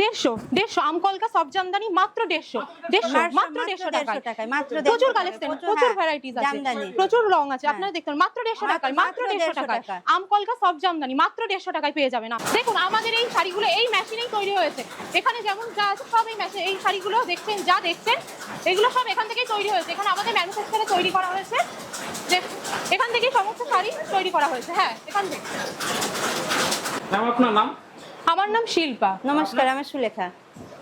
দেড়শো দেড়শো। আমকলকা সব জামদানি মাত্র দেড়শো। দেড়শো মাত্র- দেড়শো টাকায়। মাত্র প্রচুর কালেকশন প্রচুর, হ্যাঁ, ভ্যারাইটিস আছে। প্রচুর রং আছে হ্যাঁ। আপনারা দেখতে মাত্র দেড়শো টাকায় মাত্র দেড়শো টাকায়। টাকা। আমকলকা সব জামদানি মাত্র দেড়শো টাকায় পেয়ে যাবেন। দেখুন আমাদের এই শাড়িগুলো এই মেশিনেই তৈরি হয়েছে। এখানে যেমন যা আছে সব এই মেশিন এই শাড়িগুলো দেখছেন যা দেখছেন এগুলো সব এখান থেকেই তৈরি হয়েছে। এখানে আমাদের ম্যানুফ্যাকচারে তৈরি করা হয়েছে। যে এখান থেকেই সমস্ত শাড়ি তৈরি করা হয়েছে। হ্যাঁ এখান থেকে। আপনার নাম? আমার নাম শিল্পা। নমস্কার আমার সুলেখা।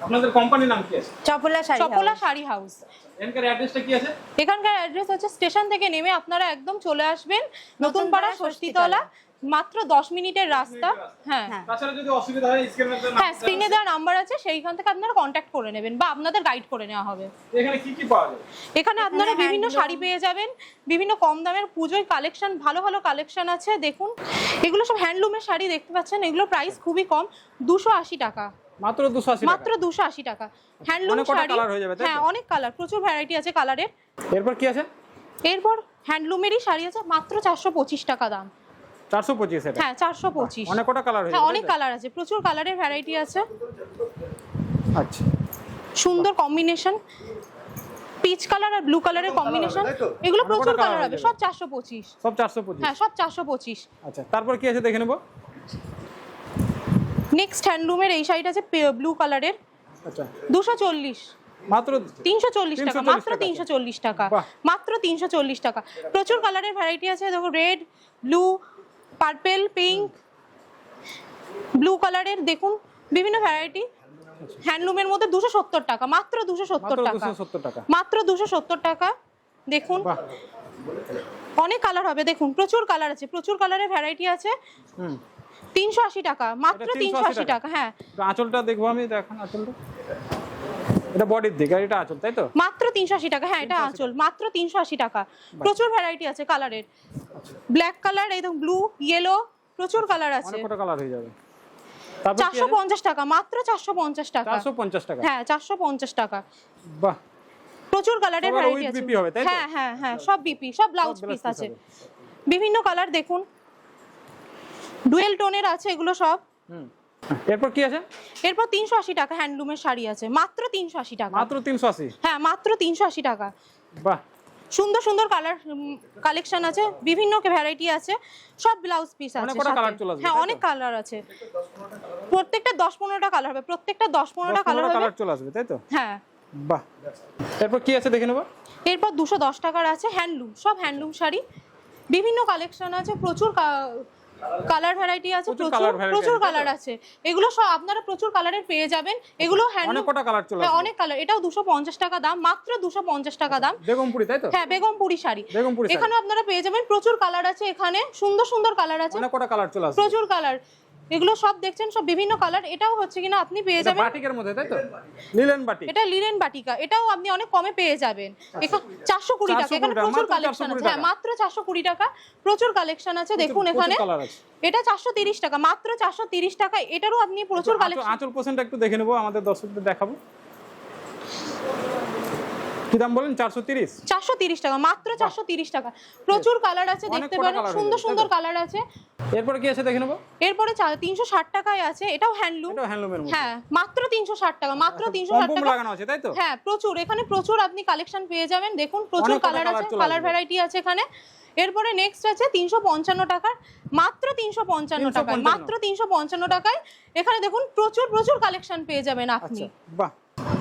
আপনাদের কোম্পানির নাম কি আছে? চপলা শাড়ি চপলা শাড়ি হাউস। এখানকার অ্যাড্রেসটা কি আছে? এখানকার অ্যাড্রেস হচ্ছে স্টেশন থেকে নেমে আপনারা একদম চলে আসবেন। নতুন পাড়া ষষ্ঠীতলা। মাত্র দশ মিনিটের রাস্তা। হ্যাঁ। হ্যাঁ। তাছাড়া যদি অসুবিধা হয় স্ক্রিনে হ্যাঁ স্ক্রিনে দেওয়া নাম্বার আছে সেইখান থেকে আপনারা কন্ট্যাক্ট করে নেবেন বা আপনাদের গাইড করে নেওয়া হবে। এখানে কি কি পাওয়া যায়? এখানে আপনারা বিভিন্ন শাড়ি পেয়ে যাবেন বিভিন্ন কম দামের পুজোয় কালেকশন ভালো ভালো কালেকশন আছে দেখুন। এগুলো সব হ্যান্ডলুমের শাড়ি দেখতে পাচ্ছেন এগুলো প্রাইস খুবই কম দুশো আশি টাকা। মাত্র দুশো আশি মাত্র দুশো আশি টাকা। হ্যান্ডলুম শাড়ি হয়ে? হ্যাঁ অনেক কালার প্রচুর ভ্যারাইটি আছে কালারের এরপর কি আছে? এরপর হ্যান্ডলুমেরই শাড়ি আছে মাত্র চারশো পঁচিশ টাকা দাম। চারশো পঁচিশ এটা। হ্যাঁ চারশো পঁচিশ। অনেক কটা কালার হয়ে হ্যাঁ অনেক কালার আছে প্রচুর কালারের ভ্যারাইটি আছে। আচ্ছা। সুন্দর কম্বিনেশন পিচ কালার আর ব্লু কালারের কম্বিনেশন এগুলো প্রচুর কালার হবে সব চারশো পঁচিশ। সব চারশো পঁচিশ? হ্যাঁ সব চারশো পঁচিশ। আচ্ছা তারপর কি আছে দেখে নেব? নেক্সট হ্যান্ডলুমের এই শাড়িটা আছে ব্লু কালারের আচ্ছা। দুশো চল্লিশ। মাত্র তিনশো চল্লিশ টাকা মাত্র টাকা। তিনশো চল্লিশ টাকা। মাত্র তিনশো চল্লিশ টাকা। প্রচুর কালারের ভ্যারাইটি আছে দেখো red blue purple pink blue কালারের দেখুন বিভিন্ন ভ্যারাইটি হ্যান্ডলুমের মধ্যে দুশো সত্তর টাকা মাত্র দুশো সত্তর টাকা। মাত্র দুশো সত্তর টাকা দেখুন। অনেক কালার হবে দেখুন প্রচুর কালার আছে প্রচুর কালারের ভ্যারাইটি আছে। তিনশো আশি টাকা মাত্র তিনশো আশি টাকা। হ্যাঁ। আঁচলটা দেখব আমি দেখেন আঁচলটা। এটা বডির দিক আর এটা আঁচল তাই তো? মাত্র তিনশো আশি টাকা হ্যাঁ এটা আঁচল মাত্র তিনশো আশি টাকা। প্রচুর ভ্যারাইটি আছে কালারের ব্ল্যাক কালার একদম ব্লু ইয়েলো প্রচুর কালার আছে। কটা কালার হয়ে যাবে। তারপর চারশো পঞ্চাশ টাকা মাত্র চারশো পঞ্চাশ টাকা। চারশো পঞ্চাশ টাকা? হ্যাঁ চারশো পঞ্চাশ টাকা। বাহ। প্রচুর কালারের ভ্যারাইটি আছে। BP হবে, তাই তো? হ্যাঁ হ্যাঁ হ্যাঁ সব বিপি সব ব্লাউজ পিস আছে। বিভিন্ন কালার দেখুন। ডুয়েল টোনের আছে এগুলো সব। হুম। এরপর কি আছে? এরপর তিনশো আশি টাকা হ্যান্ডলুমের শাড়ি আছে। মাত্র তিনশো আশি টাকা। মাত্র তিনশো আশি? হ্যাঁ মাত্র তিনশো আশি টাকা। বাহ। সুন্দর সুন্দর কালার কালেকশন আছে বিভিন্ন ভ্যারাইটি আছে সব ব্লাউজ পিস আছে হ্যাঁ অনেক কালার আছে। প্রত্যেকটা দশ পনেরোটা কালার হবে প্রত্যেকটা দশ পনেরোটা কালার হবে কালার চলে আসবে তাই তো? হ্যাঁ। বাহ। এরপর কি আছে দেখে নেব? এরপর দুশো দশ টাকার আছে হ্যান্ডলুম সব হ্যান্ডলুম শাড়ি। বিভিন্ন কালেকশন আছে প্রচুর কালার ভ্যারাইটি আছে প্রচুর প্রচুর? কালার আছে এগুলো সব আপনারা প্রচুর কালারের পেয়ে যাবেন। এগুলো অনেক কটা কালার চলে হ্যাঁ অনেক কালার এটাও দুশো পঞ্চাশ টাকা দাম মাত্র দুশো পঞ্চাশ টাকা দাম। বেগমপুরি তাই তো? হ্যাঁ বেগমপুরি শাড়ি। বেগমপুরি এখানে আপনারা পেয়ে যাবেন প্রচুর কালার আছে এখানে সুন্দর সুন্দর কালার আছে। অনেক কটা কালার চলে আছে প্রচুর কালার এগুলো সব দেখছেন সব বিভিন্ন কালার এটাও হচ্ছে কিনা আপনি পেয়ে যাবেন। বাটিকের মধ্যে তাই তো? Linen batik. এটা লিনেন বাটিকা এটাও আপনি অনেক কমে পেয়ে যাবেন। এখানে চারশো কুড়ি টাকা এখানে প্রচুর কালেকশন আছে। হ্যাঁ মাত্র চারশো কুড়ি টাকা প্রচুর কালেকশন আছে। দেখুন এখানে এটা চারশো তিরিশ টাকা মাত্র চারশো তিরিশ টাকা এটারও আপনি প্রচুর কালেকশন আঁচল পোষণটা একটু দেখে নেব আমাদের দর্শকদের দেখাবো। কি দাম বলেন? চারশো তিরিশ? চারশো তিরিশ টাকা মাত্র চারশো তিরিশ টাকা। প্রচুর কালার আছে দেখতে পারেন সুন্দর সুন্দর কালার আছে। এরপরে কি আছে দেখে নেব? এরপরে তিনশো ষাট টাকায় আছে এটাও হ্যান্ডলুম এটা হ্যান্ডলুমের মধ্যে। হ্যাঁ মাত্র তিনশো ষাট টাকা মাত্র তিনশো পম ষাট পম টাকা। লাগানো আছে তাই তো? হ্যাঁ প্রচুর এখানে প্রচুর আপনি কালেকশন পেয়ে যাবেন। দেখুন প্রচুর কালার আছে কালার ভ্যারাইটি আছে এখানে। এরপরে নেক্সট আছে তিনশো পঞ্চান্ন টাকার মাত্র তিনশো পঞ্চান্ন 355 টাকায় মাত্র তিনশো পঞ্চান্ন টাকায়। এখানে দেখুন প্রচুর প্রচুর কালেকশন পেয়ে যাবেন আপনি। আচ্ছা বাহ।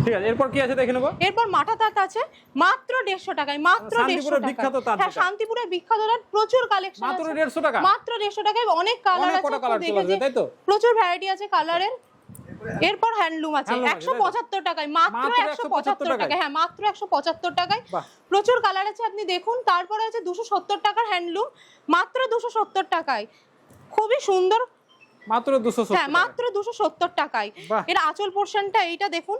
ঠিক আছে এরপর কি আছে দেখে নেব? এরপর মাথা তাঁত আছে মাত্র দেড়শো টাকায় মাত্র দেড়শো বিখ্যাত তাঁত হ্যাঁ শান্তিপুরের বিখ্যাত তাঁত প্রচুর কালেকশন মাত্র দেড়শো টাকা? মাত্র দেড়শো টাকায় অনেক কালার আছে তাই তো? প্রচুর ভ্যারাইটি আছে কালারের এরপর হ্যান্ডলুম আছে একশো পঁচাত্তর টাকায় মাত্র একশো পঁচাত্তর টাকায়? হ্যাঁ মাত্র একশো পঁচাত্তর টাকায়। প্রচুর কালার আছে আপনি দেখুন তারপরে আছে দুশো সত্তর টাকার হ্যান্ডলুম মাত্র দুশো সত্তর টাকায়। খুবই সুন্দর মাত্র দুশো হ্যাঁ মাত্র দুশো সত্তর টাকায়। এর আঁচল পোর্শনটা এইটা দেখুন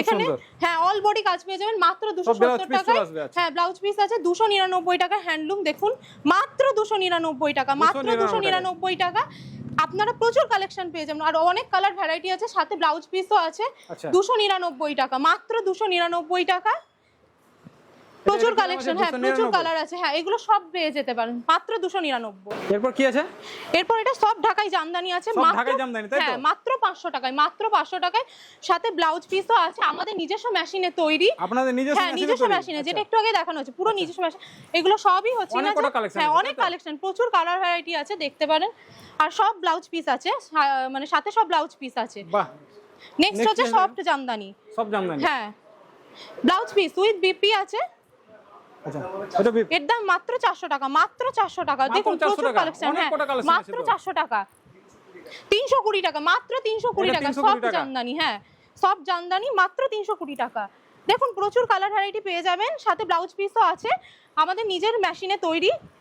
এখানে হ্যাঁ অল বডি কাজ পেয়ে যাবেন মাত্র দুশো সত্তর টাকায়। আচ্ছা। হ্যাঁ ব্লাউজ পিস আছে দুশো নিরানব্বই টাকা হ্যান্ডলুম দেখুন মাত্র দুশো নিরানব্বই টাকা মাত্র দুশো নিরানব্বই টাকা। আপনারা প্রচুর কালেকশন পেয়ে যাবেন আর অনেক কালার ভ্যারাইটি আছে সাথে ব্লাউজ পিসও আছে। দুশো নিরানব্বই টাকা মাত্র দুশো নিরানব্বই টাকা। প্রচুর কালেকশন হ্যাঁ প্রচুর কালার আছে হ্যাঁ এগুলো সব পেয়ে যেতে পারেন মাত্র দুশো নিরানব্বই। এরপর কি আছে? এরপর এটা সব ঢাকাই জামদানি আছে মাত্র জামদানি, তাই তো? হ্যাঁ মাত্র পাঁচশো টাকায় মাত্র পাঁচশো টাকায়। সাথে ব্লাউজ পিসও আছে আমাদের নিজস্ব মেশিনে তৈরি। আপনাদের নিজস্ব হ্যাঁ নিজস্ব মেশিনে যেটা আচ্ছা। একটু আগে দেখানো হচ্ছে পুরো নিজস্ব মেশিন এগুলো সবই হচ্ছে না হ্যাঁ অনেক কালেকশন প্রচুর কালার ভ্যারাইটি আছে দেখতে পারেন। আর সব ব্লাউজ পিস আছে মানে সাথে সব ব্লাউজ পিস আছে। বাহ। নেক্সট হচ্ছে সফট জামদানি। সব জামদানি। হ্যাঁ। ব্লাউজ পিস উইথ বিপি আছে। আচ্ছা এর দাম মাত্র চারশো টাকা মাত্র চারশো টাকা। দেখুন প্রচুর কালেকশন হ্যাঁ মাত্র চারশো টাকা। তিনশো কুড়ি টাকা মাত্র তিনশো কুড়ি টাকা সব জামদানি হ্যাঁ সব জামদানি মাত্র তিনশো কুড়ি টাকা। দেখুন প্রচুর কালার ভ্যারাইটি পেয়ে যাবেন সাথে ব্লাউজ পিসও আছে। আমাদের নিজের মেশিনে তৈরি আচ্ছা,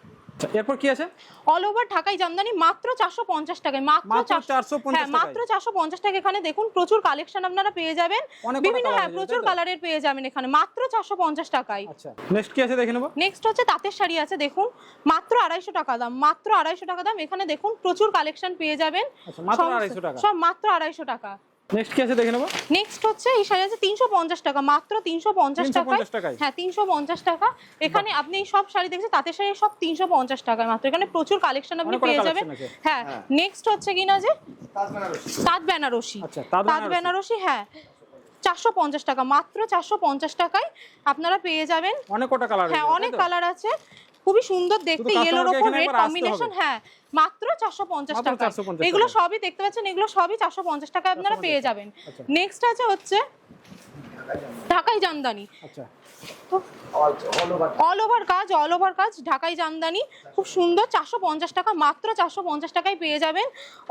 এরপর কি আছে? অল ওভার ঢাকাই জামদানি মাত্র চারশো পঞ্চাশ টাকায় মাত্র মাত্র 450 হ্যাঁ মাত্র চারশো পঞ্চাশ টাকা এখানে দেখুন প্রচুর কালেকশন আপনারা পেয়ে যাবেন। বিভিন্ন হ্যাঁ প্রচুর কালারের পেয়ে যাবেন এখানে মাত্র চারশো পঞ্চাশ টাকায়। আচ্ছা নেক্সট কি আছে দেখে নেব? নেক্সট হচ্ছে তাঁতের শাড়ি আছে দেখুন মাত্র আড়াইশো টাকা দাম মাত্র আড়াইশো টাকা দাম। এখানে দেখুন প্রচুর কালেকশন পেয়ে যাবেন। আচ্ছা, মাত্র 250 টাকা। সব মাত্র আড়াইশো টাকা। নেক্সট কি আছে দেখে নেব? নেক্সট হচ্ছে এই শাড়ি আছে তিনশো পঞ্চাশ টাকা মাত্র তিনশো পঞ্চাশ 350 টাকায়? হ্যাঁ তিনশো পঞ্চাশ টাকা। এখানে আপনি এই সব শাড়ি দেখছেন তাঁতের শাড়ি সব তিনশো পঞ্চাশ টাকায় মাত্র। এখানে প্রচুর কালেকশন আপনি পেয়ে যাবেন। হ্যাঁ নেক্সট হচ্ছে কিনা যে? তাঁত বেনারসি। আচ্ছা, তাঁত। বেনারসি। হ্যাঁ। চারশো পঞ্চাশ টাকা মাত্র চারশো পঞ্চাশ টাকায় আপনারা পেয়ে যাবেন। অনেক কটা কালার হ্যাঁ অনেক কালার আছে। খুবই সুন্দর দেখতে ইয়েলোর ওপর রেড কম্বিনেশন হ্যাঁ মাত্র চারশো পঞ্চাশ টাকা এগুলো সবই দেখতে পাচ্ছেন এগুলো সবই চারশো পঞ্চাশ টাকা আপনারা পেয়ে যাবেন। আচ্ছা। নেক্সট আছে হচ্ছে ঢাকাই জামদানি। আচ্ছা। অল ওভার কাজ অল ওভার কাজ ঢাকাই জামদানি খুব সুন্দর চারশো পঞ্চাশ টাকা মাত্র চারশো পঞ্চাশ টাকায় পেয়ে যাবেন।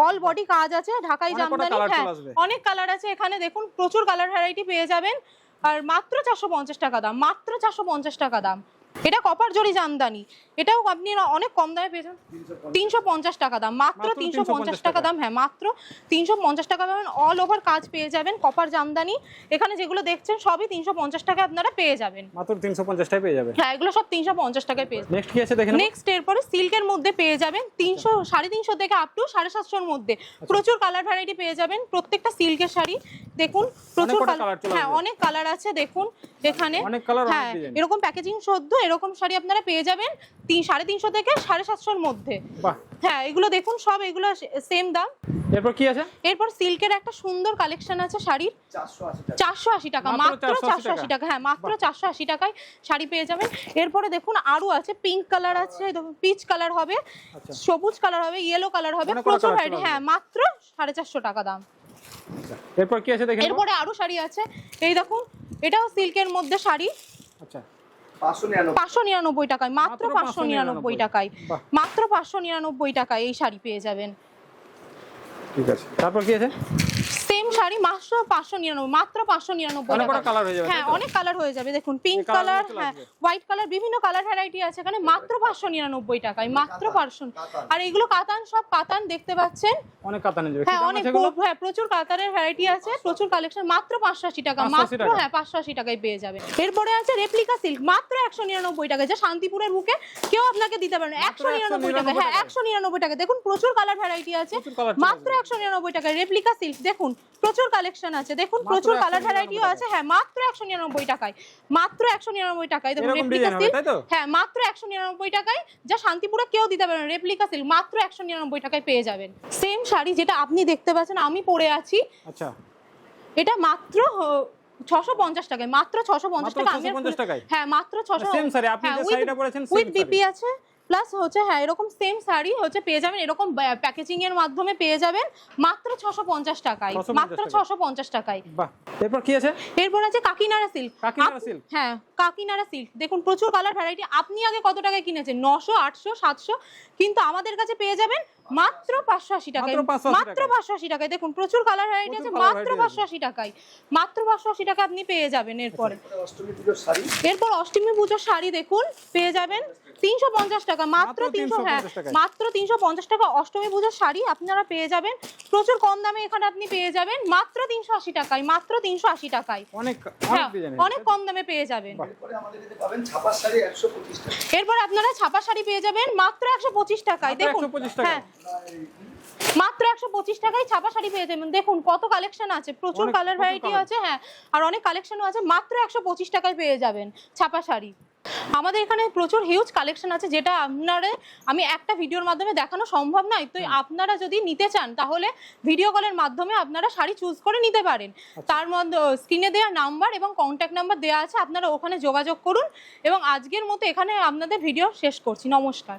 অল বডি কাজ আছে ঢাকাই জামদানি হ্যাঁ অনেক কালার আছে। এখানে দেখুন প্রচুর কালার ভ্যারাইটি পেয়ে যাবেন। আর মাত্র চারশো পঞ্চাশ টাকা দাম মাত্র চারশো পঞ্চাশ টাকা দাম। এটা কপার জরি জামদানি এটাও আপনি অনেক কম দামে পেয়েছেন। তিনশো পঞ্চাশ টাকা দাম। মাত্র তিনশো পঞ্চাশ টাকা দাম। হ্যাঁ মাত্র তিনশো পঞ্চাশ টাকা পাবেন অল ওভার কাজ পেয়ে যাবেন কপার জামদানি এখানে যেগুলো দেখছেন সবই তিনশো পঞ্চাশ টাকা আপনারা পেয়ে যাবেন। মাত্র তিনশো পঞ্চাশটাই পেয়ে যাবে হ্যাঁ এগুলো সব তিনশো পঞ্চাশ টাকায় পেয়ে যাবেন। নেক্সট কি আছে দেখে নেব? নেক্সট এরপরে সিল্কের মধ্যে পেয়ে যাবেন তিনশো সাড়ে তিনশো থেকে আপ টু সাড়ে সাতশোর মধ্যে। প্রচুর কালার ভ্যারাইটি পেয়ে যাবেন। প্রত্যেকটা সিল্কের শাড়ি দেখুন প্রচুর চলে হ্যাঁ অনেক কালার আছে দেখুন এখানে। হ্যাঁ এরকম প্যাকেজিং সদ্য এরকম শাড়ি আপনারা পেয়ে যাবেন তিন সাড়ে তিনশো থেকে সাড়ে সাতশোর মধ্যে। হ্যাঁ এগুলো দেখুন সব এগুলো সেম দাম। এরপর কি আছে? এরপর সিল্কের একটা সুন্দর কালেকশন আছে শাড়ির। চারশো আশি টাকা। মাত্র মাত্র 480 চারশো আশি টাকা। হ্যাঁ মাত্র চারশো আশি টাকায় শাড়ি পেয়ে যাবেন। এরপরে দেখুন আরও আছে পিঙ্ক কালার আছে পিচ কালার হবে আচ্ছা। সবুজ কালার হবে ইয়েলো কালার হবে প্রচুর ভ্যারাইটি হ্যাঁ মাত্র সাড়ে চারশো টাকা দাম। এরপর কি আছে এরপরে আরও শাড়ি আছে এই দেখুন এটাও সিল্কের মধ্যে শাড়ি। আচ্ছা। পাঁচশো নিরানব্বই। টাকায় মাত্র পাঁচশো নিরানব্বই 599 টাকায়। মাত্র পাঁচশো নিরানব্বই টাকায় এই শাড়ি পেয়ে যাবেন। ঠিক আছে। তারপর কি আছে? সেম শাড়ি মাত্র পাঁচশো নিরানব্বই মাত্র পাঁচশো নিরানব্বই অনেক টাকা। কালার হয়ে যাবে হ্যাঁ অনেক কালার হয়ে যাবে। দেখুন পিঙ্ক কালার হ্যাঁ হোয়াইট কালার বিভিন্ন কালার ভ্যারাইটি আছে এখানে মাত্র পাঁচশো নিরানব্বই টাকায় মাত্র পাঁচশো। আর এগুলো কাতান সব কাতান দেখতে পাচ্ছেন? অনেক কাতানে হ্যাঁ অনেক হ্যাঁ প্রচুর কাতারের ভ্যারাইটি আছে প্রচুর কালেকশন মাত্র পাঁচশো আশি টাকা মাত্র হ্যাঁ পাঁচশো আশি টাকায় পেয়ে যাবে। এরপরে আছে রেপ্লিকা সিল্ক মাত্র একশো নিরানব্বই টাকা যা শান্তিপুরের বুকে কেউ আপনাকে দিতে পারবে না। একশো নিরানব্বই টাকা হ্যাঁ। একশো নিরানব্বই টাকা। দেখুন প্রচুর কালার ভ্যারাইটি আছে। মাত্র একশো নিরানব্বই টাকা রেপ্লিকা সিল্ক দেখুন প্রচুর কালেকশন আছে। দেখুন প্রচুর কালার ভ্যারাইটিও আছে। হ্যাঁ মাত্র একশো নিরানব্বই টাকায়। মাত্র একশো নিরানব্বই টাকায়। দেখুন রেপ্লিকা সিল্ক হ্যাঁ মাত্র একশো নিরানব্বই টাকায়। যা শান্তিপুরে কেউ দিতে পারবে না। রেপ্লিকা সিল্ক মাত্র একশো নিরানব্বই টাকায় পেয়ে যাবেন। সেম শাড়ি যেটা আপনি দেখতে পাচ্ছেন আমি পরে আছি। আচ্ছা। এটা মাত্র ছশো পঞ্চাশ টাকায়। মাত্র ছশো পঞ্চাশ টাকা আমি আর 650 খুলে- টাকায়? হ্যাঁ মাত্র ছশো আপনি যে শাড়িটা পরেছেন উইথ বিপি আছে। প্লাস হচ্ছে হ্যাঁ এরকম সেম শাড়ি হচ্ছে পেয়ে যাবেন এরকম প্যাকেজিং এর মাধ্যমে পেয়ে যাবেন মাত্র ছশো পঞ্চাশ টাকায় মাত্র ছশো পঞ্চাশ টাকায়। এরপর কি আছে? এরপর আছে কাকিনাড়া সিল্ক কাকিনাড়া সিল্ক হ্যাঁ কাকিনারা সিল্ক দেখুন প্রচুর কালার ভ্যারাইটি আপনি আগে কত টাকায় কিনেছেন? নশো আটশো সাতশো। কিন্তু আমাদের কাছে পেয়ে যাবেন মাত্র পাঁচশো আশি টাকায়। মাত্র 580 টাকায়। পাঁচশো আশি টাকায়। দেখুন প্রচুর কালার ভ্যারাইটি আছে মাত্র পাঁচশো আশি টাকায়। মাত্র পাঁচশো আশি টাকা আপনি পেয়ে যাবেন এরপরে। অষ্টমী পুজোর শাড়ি। এরপর অষ্টমী পুজোর শাড়ি দেখুন পেয়ে যাবেন তিনশো পঞ্চাশ টাকা। মাত্র তিনশো হ্যাঁ মাত্র তিনশো পঞ্চাশ টাকা অষ্টমী পুজোর শাড়ি আপনারা পেয়ে যাবেন। প্রচুর কম দামে এখানে আপনি পেয়ে যাবেন। মাত্র তিনশো আশি টাকায় মাত্র তিনশো আশি টাকায়। অনেক অনেক হ্যাঁ অনেক কম দামে পেয়ে যাবেন। এরপরে আমাদের কাছে পাবেন ছাপার শাড়ি একশো পঁচিশ টাকা। এরপর আপনারা ছাপা শাড়ি পেয়ে যাবেন মাত্র একশো পঁচিশ টাকায়। দেখুন হ্যাঁ মাত্র একশো পঁচিশ টাকায় ছাপা শাড়ি পেয়ে যাবেন। দেখুন কত কালেকশন আছে। প্রচুর কালার ভ্যারাইটি আছে হ্যাঁ। আর অনেক কালেকশনও আছে। মাত্র একশো পঁচিশ টাকায় পেয়ে যাবেন ছাপা শাড়ি। আমাদের এখানে প্রচুর হিউজ কালেকশন আছে যেটা আপনারা আমি একটা ভিডিওর মাধ্যমে দেখানো সম্ভব নয়। তো আপনারা যদি নিতে চান তাহলে ভিডিও কলের মাধ্যমে আপনারা শাড়ি চুজ করে নিতে পারেন। তার মধ্যে স্ক্রিনে দেওয়া নাম্বার এবং কন্ট্যাক্ট নাম্বার দেওয়া আছে। আপনারা ওখানে যোগাযোগ করুন। এবং আজকের মতো এখানে আপনাদের ভিডিও শেষ করছি। নমস্কার।